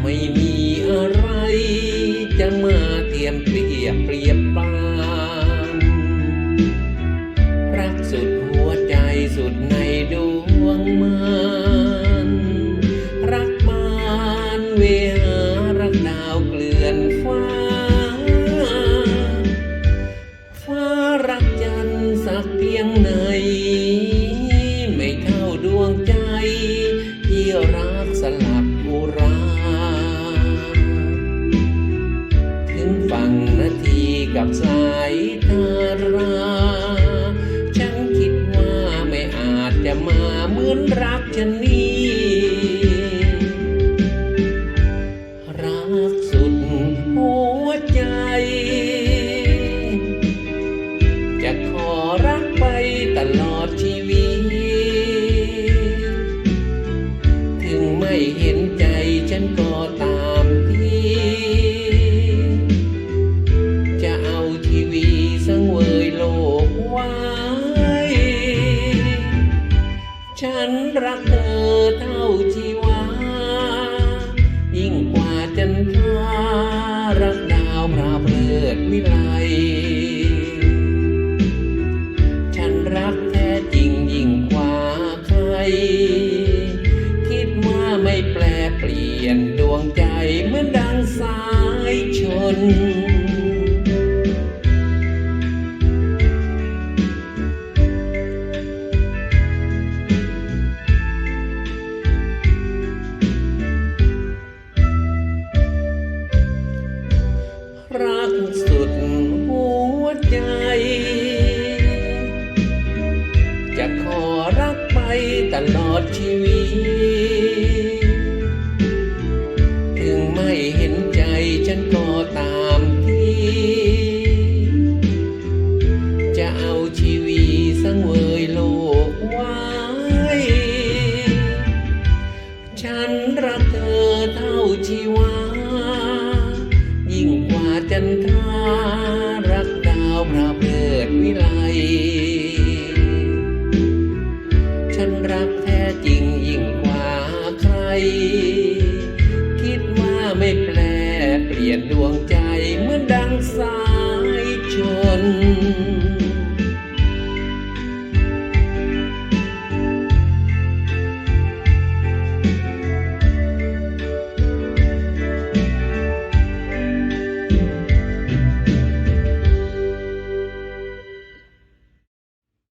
ไม่มีอะไร จะมาเทียมเปรียบเปรียบปานรักสุดหัวใจสุดในดวงมันรักบานเวหารักดาวเกลื่อนฟ้า ฟ้ารักจันทร์สักเพียงไหน สายทาราฉันคิดว่าไม่อาจจะมาเหมือนรักฉันนี้ รักสุดหัวใจ จะขอรักไปตลอดชีวิต รักเธอเท่าชีวา ยิ่งกว่าจันทรา รักสุดหัวใจ จะขอรักไปตลอดชีวิต จันทรารักดาวพระเพิดวิไล ฉันรักแท้จริงยิ่งกว่าใคร คิดว่าไม่แปลเปลี่ยนดวงใจเหมือนดังสายชน